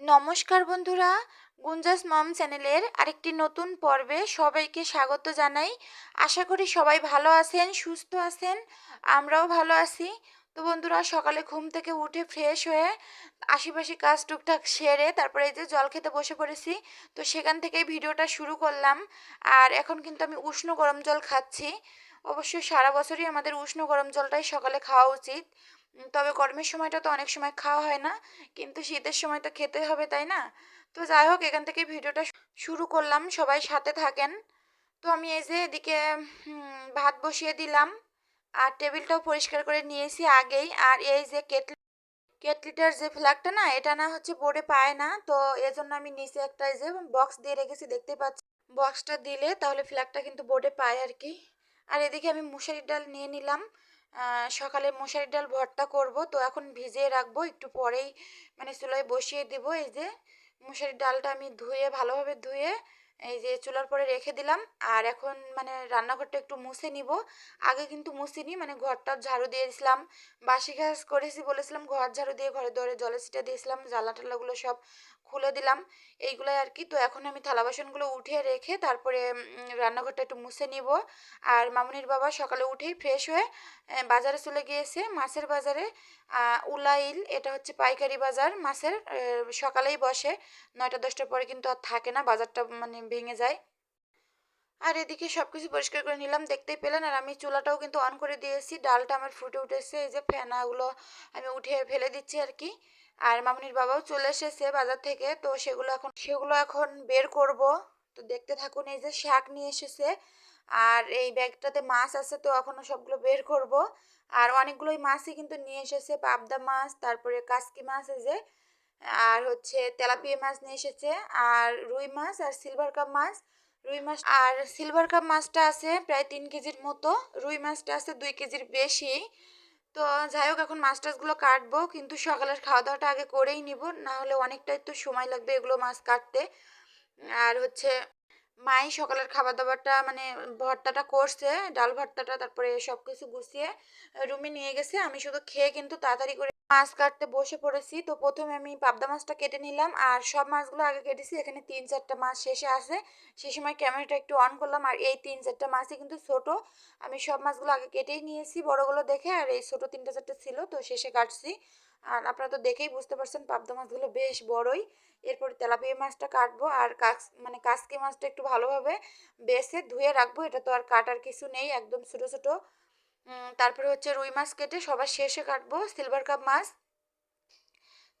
নমস্কার বন্ধুরা, গুঞ্জাস মম চ্যানেলের আরেকটি নতুন পর্বে সবাইকে স্বাগত জানাই। আশা করি সবাই ভালো আছেন, সুস্থ আছেন, আমরাও ভালো আছি। তো বন্ধুরা, সকালে ঘুম থেকে উঠে ফ্রেশ হয়ে আশেপাশে কাজ টুকটাক সেরে তারপরে এই যে জল খেতে বসে পড়েছি, তো সেখান থেকেই ভিডিওটা শুরু করলাম। আর এখন কিন্তু আমি উষ্ণ গরম জল খাচ্ছি। অবশ্যই সারা বছরই আমাদের উষ্ণ গরম জলটাই সকালে খাওয়া উচিত। তবে গরমের সময়টা তো অনেক সময় খাওয়া হয় না, কিন্তু শীতের সময় তো খেতে হবে, তাই না? তো যাই হোক, এখান থেকে ভিডিওটা শুরু করলাম, সবাই সাথে থাকেন। তো আমি এই যে এদিকে ভাত বসিয়ে দিলাম, আর টেবিলটাও পরিষ্কার করে নিয়েছি আগেই, আর এই যে কেটলি, কেটলিটার যে ফ্ল্যাগটা না, এটা না হচ্ছে বোর্ডে পায় না, তো এজন্য আমি নিচে একটা এই যে বক্স দিয়ে রেখেছি, দেখতে পাচ্ছি বক্সটা দিলে তাহলে ফ্ল্যাগটা কিন্তু বোর্ডে পায় আর কি। আর এদিকে আমি মুসারির ডাল নিয়ে নিলাম সকালে মুসারির ডাল ভর্তা করব। তো এখন ভিজিয়ে রাখব, একটু পরেই মানে চুলায় বসিয়ে দিব। এই যে মুসারির ডালটা আমি ধুয়ে, ভালোভাবে ধুয়ে এই যে চুলার পরে রেখে দিলাম। আর এখন মানে রান্নাঘরটা একটু মুছে নিব। আগে কিন্তু মুছিনি মানে ঘরটা ঝাড়ু দিয়েছিলাম বাসি ঘাস করেছি বলেছিলাম, ঘর ঝাড়ু দিয়ে ঘরে দরে জলে ছিটা দিয়েছিলাম। জ্বালা টালাগুলো সব খুলে দিলাম। এইগুলোই আর কি তো এখন আমি থালা বাসনগুলো উঠিয়ে রেখে তারপরে রান্নাঘরটা একটু মুছে নিব। আর মামুনির বাবা সকালে উঠেই ফ্রেশ হয়ে বাজারে চলে গিয়েছে মাছের বাজারে। উলাইল এটা হচ্ছে পাইকারি বাজার মাছের সকালেই বসে। নয়টা, দশটার পরে কিন্তু আর থাকে না, বাজারটা মানে ভেঙে যায়। আর এদিকে সব কিছু পরিষ্কার করে নিলাম, দেখতেই পেলেন। আর আমি চুলাটাও কিন্তু অন করে দিয়েছি। ডালটা আমার ফুটে উঠেছে, এই যে ফেনাগুলো আমি উঠিয়ে ফেলে দিচ্ছি আর কি আর মামনির বাবাও চলে এসেছে বাজার থেকে, তো সেগুলো এখন সেগুলো এখন বের করব। তো দেখতে থাকুন, এই যে শাক নিয়ে এসেছে, আর এই ব্যাগটাতে মাছ আছে, তো এখনও সবগুলো বের করব। আর অনেকগুলোই মাছই কিন্তু নিয়ে এসেছে, পাবদা মাছ, তারপরে কাসকি মাছ যে, আর হচ্ছে তেলাপিয়া মাছ নিয়ে এসেছে, আর রুই মাছ, আর সিলভার কাপ মাছ, রুই মাছ, আর সিলভার কাপ মাছটা আছে প্রায় তিন কেজির মতো, রুই মাছটা আছে দুই কেজির বেশি। তো যাই হোক এখন মাছ টাছগুলো কাটবো, কিন্তু সকালের খাওয়া দাওয়াটা আগে করেই নিব না হলে অনেকটাই তো সময় লাগবে এগুলো মাছ কাটতে। আর হচ্ছে, মাই সকালের খাবার দাবারটা মানে ভর্তাটা করছে, ডাল ভর্তাটা, তারপরে সব কিছু গুছিয়ে রুমে নিয়ে গেছে। আমি শুধু খেয়ে কিন্তু তাড়াতাড়ি করে মাছ কাটতে বসে পড়েছি। তো প্রথমে আমি পাবদা মাছটা কেটে নিলাম আর সব মাছগুলো আগে কেটেছি। এখানে তিন চারটা মাছ শেষে আছে। সেই সময় ক্যামেরাটা একটু অন করলাম আর এই তিন চারটা মাছই কিন্তু ছোট। আমি সব মাছগুলো আগে কেটেই নিয়েছি বড়গুলো দেখে আর এই ছোট তিনটা চারটে ছিল তো শেষে কাটছি। আর আপনারা তো দেখেই বুঝতে পারছেন পাবদা মাছগুলো বেশ বড়ই। এরপর তেলাপিয়া মাছটা কাটবো আর কাস মানে কাসকি মাছটা একটু ভালোভাবে বেছে ধুয়ে রাখব। এটা তো আর কাটার কিছু নেই, একদম ছোটো ছোটো। তারপরে হচ্ছে রুই মাছ কেটে সবার শেষে কাটবো সিলভার কাপ মাছ।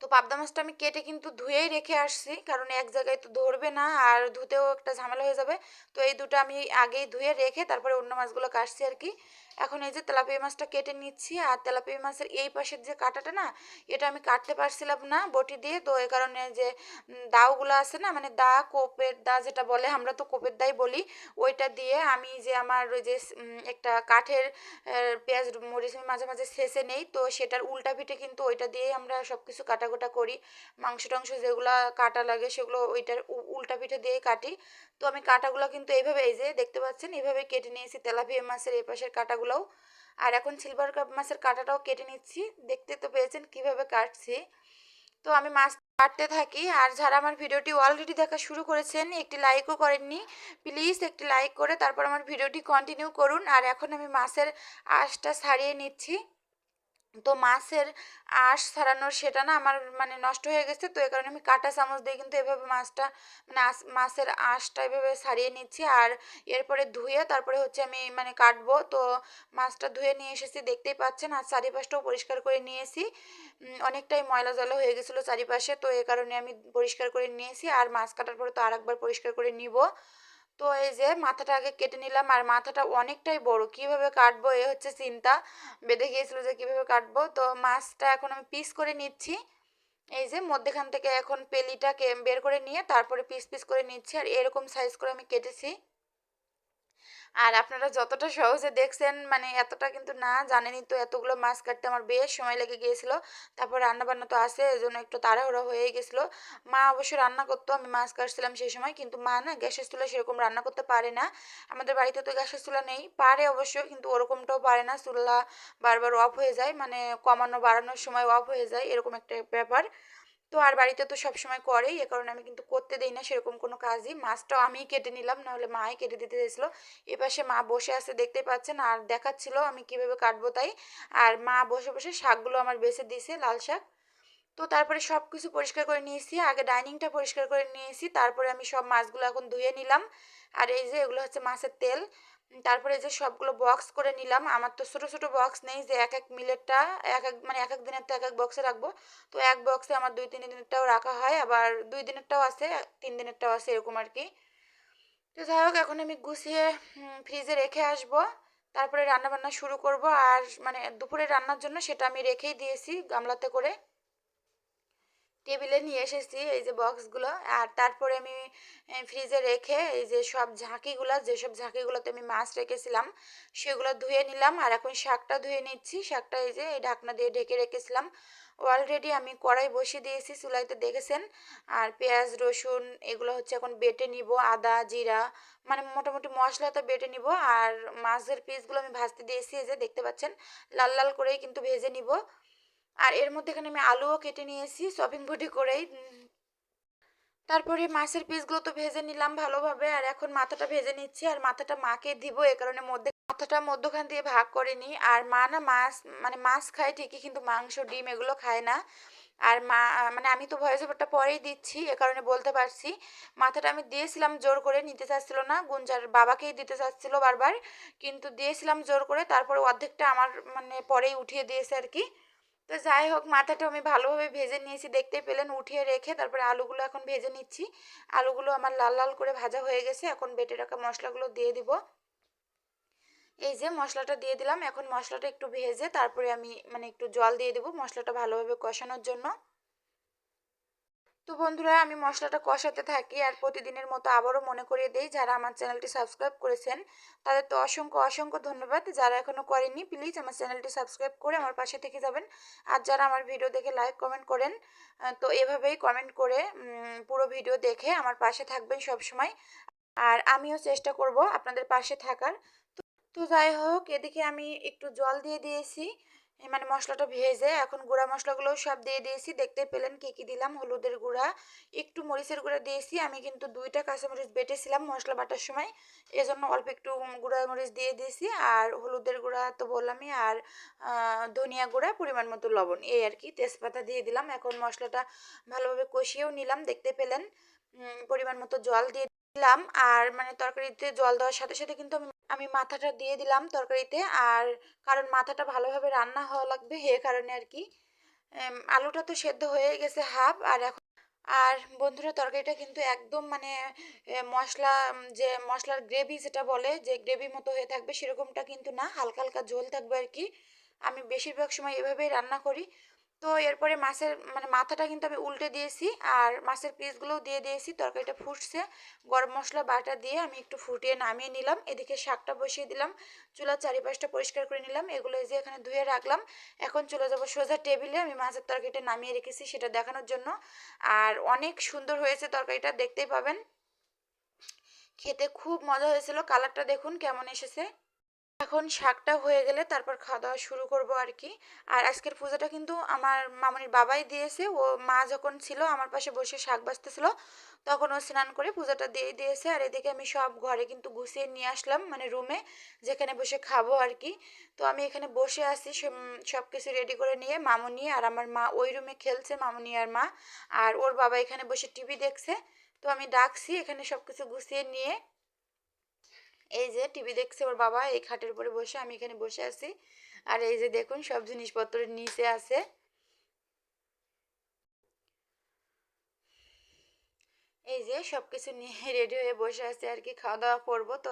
তো পাবদা মাছটা আমি কেটে কিন্তু ধুয়েই রেখে আসছি, কারণ এক জায়গায় তো ধরবে না আর ধুতেও একটা ঝামেলা হয়ে যাবে। তো এই দুটো আমি আগেই ধুয়ে রেখে তারপরে অন্য মাছগুলো কাটছি আর কি। এখন এই যে তেলাপিয়া মাছটা কেটে নিচ্ছি আর তেলাপিয়া মাছের এই পাশের যে কাঁটাটা না, এটা আমি কাটতে পারছিলাম না বটি দিয়ে। তো এই কারণে যে দাওগুলো আছে না মানে দা, কোপের দা যেটা বলে, আমরা তো কোপের দাই বলি, ওইটা দিয়ে আমি যে আমার ওই যে একটা কাঠের পেঁয়াজ, মরিচ আমি মাঝে মাঝে ছেঁচে নেই। তো সেটার উল্টা পিঠে কিন্তু ওইটা দিয়েই আমরা সব কিছু কাটাকুটা করি। মাংস টাংস যেগুলো কাটা লাগে সেগুলো ওইটার উল্টা পিঠে দিয়েই কাটি। তো আমি কাটাগুলো কিন্তু এইভাবে এই যে দেখতে পাচ্ছেন, এইভাবে কেটে নিয়েছি। তেলাপিয়া মাছের এই পাশের কাটাগুলোও। আর এখন সিলভার কাপ মাছের কাটাটাও কেটে নিচ্ছি। দেখতে তো পেয়েছেন কীভাবে কাটছি। তো আমি মাছ কাটতে থাকি। আর যারা আমার ভিডিওটি অলরেডি দেখা শুরু করেছেন, একটি লাইকও করেননি প্লিজ একটি লাইক করে তারপর আমার ভিডিওটি কন্টিনিউ করুন। আর এখন আমি মাছের আঁশটা ছাড়িয়ে নিচ্ছি। তো মাছের আঁশ ছাড়ানোর সেটা না আমার মানে নষ্ট হয়ে গেছে। তো এই কারণে আমি কাঁটা চামচ দিয়ে কিন্তু এভাবে মাছটা মানে মাছের আঁশটা এভাবে ছাড়িয়ে নিচ্ছি। আর এরপরে ধুয়ে তারপরে হচ্ছে আমি মানে কাটবো। তো মাছটা ধুয়ে নিয়ে এসেছি, দেখতেই পাচ্ছেন। আর চারিপাশটাও পরিষ্কার করে নিয়েছি। অনেকটাই ময়লা জলা হয়ে গেছিল চারিপাশে। তো এই কারণে আমি পরিষ্কার করে নিয়েছি। আর মাছ কাটার পরে তো আরেকবার পরিষ্কার করে নিব। তো এই যে মাথাটা আগে কেটে নিলাম, আর মাথাটা অনেকটাই বড়। কীভাবে কাটবো এ হচ্ছে চিন্তা। বেঁধে গিয়েছিল যে কীভাবে কাটবো। তো মাছটা এখন আমি পিস করে নিচ্ছি। এই যে মধ্যেখান থেকে এখন পেলিটাকে বের করে নিয়ে তারপরে পিস পিস করে নিচ্ছি, আর এরকম সাইজ করে আমি কেটেছি। আর আপনারা যতটা সহজে দেখছেন মানে এতটা কিন্তু না জানেনই তো এতগুলো মাছ কাটতে আমার বেশ সময় লেগে গিয়েছিল। তারপর রান্না বান্না তো আছে এই জন্য একটু তাড়াহুড়ো হয়ে গেছিল মা অবশ্য রান্না করতো, আমি মাছ কাটছিলাম সেই সময়, কিন্তু মা না গ্যাসের চুলা সেরকম রান্না করতে পারে না। আমাদের বাড়িতে তো গ্যাসের চুলা নেই, পারে অবশ্য, কিন্তু ওরকমটাও পারে না। চুলা বারবার অফ হয়ে যায় মানে কমানো বাড়ানোর সময় অফ হয়ে যায়, এরকম একটা ব্যাপার। তো আর বাড়িতে তো সবসময় করেই, এ কারণে আমি কিন্তু করতে দেই না সেরকম কোনো কাজই। মাছটাও আমিই কেটে নিলাম, নাহলে মাই কেটে দিতে দিয়েছিল এপাশে মা বসে আছে দেখতে পাচ্ছেন, আর দেখাচ্ছিল আমি কীভাবে কাটবো তাই। আর মা বসে বসে শাকগুলো আমার বেছে দিয়েছে লাল শাক। তো তারপরে সব কিছু পরিষ্কার করে নিয়েছি, আগে ডাইনিংটা পরিষ্কার করে নিয়েছি, তারপরে আমি সব মাছগুলো এখন ধুয়ে নিলাম। আর এই যে এগুলো হচ্ছে মাছের তেল তারপরে যে সবগুলো বক্স করে নিলাম, আমার তো ছোটো ছোটো বক্স নেই যে এক এক মিলেরটা, এক এক মানে এক এক দিনের তো এক এক বক্সে রাখব। তো এক বক্সে আমার দুই তিন দিনেরটাও রাখা হয়, আবার দুই দিনেরটাও আছে, তিন দিনেরটাও আছে এরকম আর কি। তো যাই হোক, এখন আমি গুছিয়ে ফ্রিজে রেখে আসব। তারপরে রান্না বান্না শুরু করব, আর মানে দুপুরে রান্নার জন্য সেটা আমি রেখেই দিয়েছি গামলাতে করে। টেবিলে নিয়ে এসেছি এই যে বক্সগুলো। আর তারপরে আমি ফ্রিজে রেখে এই যে সব ঝাঁকিগুলো যেসব ঝাঁকিগুলোতে আমি মাছ রেখেছিলাম, সেগুলো ধুয়ে নিলাম। আর এখন শাকটা ধুয়ে নিচ্ছি। শাকটা এই যে এই ঢাকনা দিয়ে ঢেকে রেখেছিলাম। অলরেডি আমি কড়াই বসিয়ে দিয়েছি, চুলাইতে দেখেছেন? আর পেঁয়াজ, রসুন, এগুলো হচ্ছে এখন বেটে নিব, আদা, জিরা মানে মোটামুটি মশলা তো বেটে নিব। আর মাছের পিসগুলো আমি ভাজতে দিয়েছি, এই যে দেখতে পাচ্ছেন? লাল লাল করেই কিন্তু ভেজে নিব। আর এর মধ্যে এখানে আমি আলুও কেটে নিয়েছি চপিং বডি করেই। তারপরে মাছের পিসগুলো তো ভেজে নিলাম ভালোভাবে, আর এখন মাথাটা ভেজে নিচ্ছি, আর মাথাটা মাকে দিব, এ কারণে মধ্যে মাথাটা মধ্যখান দিয়ে ভাগ করে নিই। আর মা না মাছ মানে মাছ খায় ঠিকই, কিন্তু মাংস, ডিম এগুলো খায় না। আর মা মানে আমি তো ভয়েস ওভারটা পরেই দিচ্ছি, এ কারণে বলতে পারছি। মাথাটা আমি দিয়েছিলাম জোর করে, নিতে চাচ্ছিল না, গুঞ্জার বাবাকেই দিতে চাচ্ছিল বারবার, কিন্তু দিয়েছিলাম জোর করে, তারপরে অর্ধেকটা আমার মানে পরেই উঠিয়ে দিয়েছে আর কি। তো যাই হোক, মাথাটা আমি ভালোভাবে ভেজে নিয়েছি। দেখতে পেলেন, উঠিয়ে রেখে তারপরে আলুগুলো এখন ভেজে নিচ্ছি। আলুগুলো আমার লাল লাল করে ভাজা হয়ে গেছে। এখন বেটে রাখা মশলাগুলো দিয়ে দিব। এই যে মশলাটা দিয়ে দিলাম। এখন মশলাটা একটু ভেজে তারপরে আমি মানে একটু জল দিয়ে দেবো মশলাটা ভালোভাবে কষানোর জন্য। তো বন্ধুরা, আমি মশলাটা কষাতে থাকি আর প্রতিদিনের মতো আবারও মনে করিয়ে দিই যারা আমার চ্যানেলটি সাবস্ক্রাইব করেছেন। তাদের তো অসংখ্য অসংখ্য ধন্যবাদ। যারা এখনও করেননি, প্লিজ আমার চ্যানেলটি সাবস্ক্রাইব করে আমার পাশে থেকে যাবেন। আর যারা আমার ভিডিও দেখে লাইক, কমেন্ট করেন তো এভাবেই কমেন্ট করে পুরো ভিডিও দেখে আমার পাশে থাকবেন সব সময় আর আমিও চেষ্টা করব আপনাদের পাশে থাকার। তো যাই হোক, এদিকে আমি একটু জল দিয়ে দিয়েছি। মানে মশলাটা ভেজে এখন গুঁড়া মশলাগুলো সব দিয়ে দিয়েছি। দেখতে পেলেন কী কী দিলাম? হলুদের গুঁড়া, একটু মরিচের গুঁড়া দিয়েছি। আমি কিন্তু দুইটা কাঁচামরিচ বেটেছিলাম মশলা বাটার সময়। এজন্য অল্প একটু গুঁড়া মরিচ দিয়ে দিয়েছি। আর হলুদের গুঁড়া তো বললামই, আর ধনিয়া গুঁড়া, পরিমাণ মতো লবণ। এই আর কি, তেজপাতা দিয়ে দিলাম। এখন মশলাটা ভালোভাবে কষিয়েও নিলাম। দেখতে পেলেন পরিমাণ মতো জল দিয়ে দিলাম। আর মানে তরকারিতে জল দেওয়ার সাথে সাথে কিন্তু আমি আমি মাথাটা দিয়ে দিলাম তরকারিতে। আর কারণ মাথাটা ভালোভাবে রান্না হওয়া লাগবে হে কারণে আর কি। আলুটা তো সেদ্ধ হয়ে গেছে হাফ, আর এখন আর বন্ধুরা তরকারিটা কিন্তু একদম মানে মশলা যে মশলার গ্রেভি যেটা বলে, যে গ্রেভি মতো হয়ে থাকবে সেরকমটা কিন্তু না, হালকা হালকা ঝোল থাকবে আর কি। আমি বেশিরভাগ সময় এভাবেই রান্না করি। তো এরপরে মাছের মানে মাথাটা কিন্তু আমি উল্টে দিয়েছি আর মাছের পিসগুলোও দিয়ে দিয়েছি, তরকারিটা ফুটছে। গরম মশলা বাটা দিয়ে আমি একটু ফুটিয়ে নামিয়ে নিলাম। এদিকে শাকটা বসিয়ে দিলাম, চুলার চারিপাশটা পরিষ্কার করে নিলাম। এগুলো যে এখানে ধুয়ে রাখলাম, এখন চলে যাব সোজা টেবিলে। আমি মাছের তরকারিটা নামিয়ে রেখেছি সেটা দেখানোর জন্য। আর অনেক সুন্দর হয়েছে তরকারিটা, দেখতেই পাবেন। খেতে খুব মজা হয়েছিল। কালারটা দেখুন কেমন এসেছে। এখন শাকটা হয়ে গেলে তারপর খাওয়া দাওয়া শুরু করব আর কি আর আজকের পূজাটা কিন্তু আমার মামনির বাবাই দিয়েছে। ও মা যখন ছিল, আমার পাশে বসে শাক বাজতেছিল তখন ও স্নান করে পূজাটা দিয়ে দিয়েছে। আর এদিকে আমি সব ঘরে কিন্তু গুছিয়ে নিয়ে আসলাম মানে রুমে, যেখানে বসে খাব আর কি তো আমি এখানে বসে আছি, সব কিছু রেডি করে নিয়ে মামনি আর আমার মা, ওই রুমে খেলছে মামনি আর মা। আর ওর বাবা এখানে বসে টিভি দেখছে। তো আমি ডাকছি, এখানে সব কিছু গুছিয়ে নিয়ে এই যে টিভি দেখছে ওর বাবা, এই খাটের উপরে বসে, আমি এখানে বসে আছি। আর এই যে দেখুন, সব জিনিসপত্রের নিচে আছে। এই যে সব কিছু নিয়ে রেডি হয়ে বসে আছে আর কি, খাওয়া দাওয়া করব। তো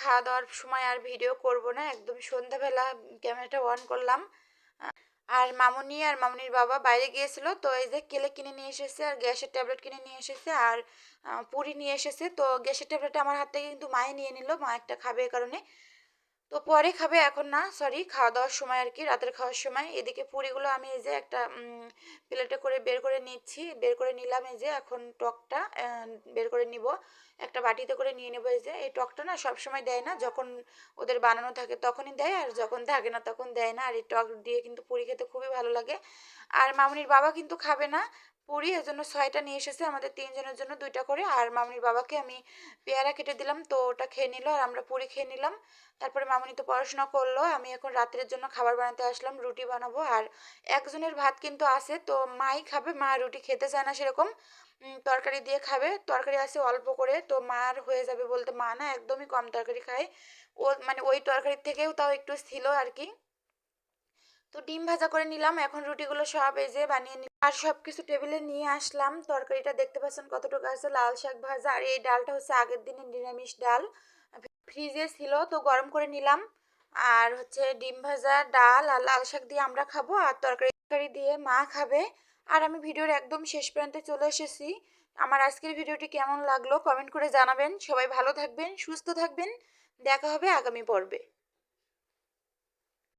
খাওয়া দাওয়ার সময় আর ভিডিও করব না, একদম সন্ধ্যাবেলা ক্যামেরাটা অন করলাম। আর মামুনি আর মামুনির বাবা বাইরে গিয়েছিল, তো এই যে কেলে কিনে নিয়ে এসেছে আর গ্যাসের ট্যাবলেট কিনে নিয়ে এসেছে আর পুরি নিয়ে এসেছে, তো গ্যাসের ট্যাবলেটটা আমার হাত থেকে কিন্তু মায়ে নিয়ে নিল, মা একটা খাবে এই কারণে। তো পরে খাবে এখন না সরি খাওয়া দাওয়ার সময় আর কি, রাতের খাওয়ার সময়। এদিকে পুরিগুলো আমি এই যে একটা প্লেটে করে বের করে নিচ্ছি, বের করে নিলাম এই যে এখন টকটা বের করে নিব। একটা বাটিতে করে নিয়ে নেব, এই যে, এই টকটা না সবসময় দেয় না, যখন ওদের বানানো থাকে তখনই দেয়, আর যখন থাকে না তখন দেয় না, আর এই টক দিয়ে কিন্তু পুরি খেতে খুবই ভালো লাগে। আর মামুনির বাবা কিন্তু খাবে না পুরি এর জন্য ছয়টা নিয়ে এসেছে আমাদের তিনজনের জন্য দুইটা করে, আর মামুনির বাবাকে আমি পেয়ারা কেটে দিলাম, তো ওটা খেয়ে নিল, আর আমরা পুরি খেয়ে নিলাম। তারপরে মামুনি তো পড়াশোনা করল, আমি এখন রাত্রের জন্য খাবার বানাতে আসলাম, রুটি বানাবো, আর একজনের ভাত কিন্তু আছে, তো মাই খাবে, মা রুটি খেতে চায় না সেরকম তরকারি দিয়ে খাবে। তরকারি আছে অল্প করে। তো মার হয়ে যাবে বলতে মা না একদমই কম তরকারি খায়। ও মানে ওই তরকারির থেকেও তাও একটু ছিল আর কি তো ডিম ভাজা করে নিলাম। এখন রুটিগুলো সব এই যে বানিয়ে নিলাম আর সব কিছু টেবিলে নিয়ে আসলাম। তরকারিটা দেখতে পাচ্ছেন কতটুকু আছে? লাল শাক ভাজা। আর এই ডালটা হচ্ছে আগের দিনের নিরামিষ ডাল। ফ্রিজে ছিল, তো গরম করে নিলাম। আর হচ্ছে ডিম ভাজা, ডাল আর লাল শাক দিয়ে আমরা খাব। আর তরকারি তরকারি দিয়ে মা খাবে। আর আমি ভিডিওর একদম শেষ প্রান্তে চলে এসেছি। আমার আজকের ভিডিওটি কেমন লাগল কমেন্ট করে জানাবেন। সবাই ভালো থাকবেন, সুস্থ থাকবেন। দেখা হবে আগামী পর্বে।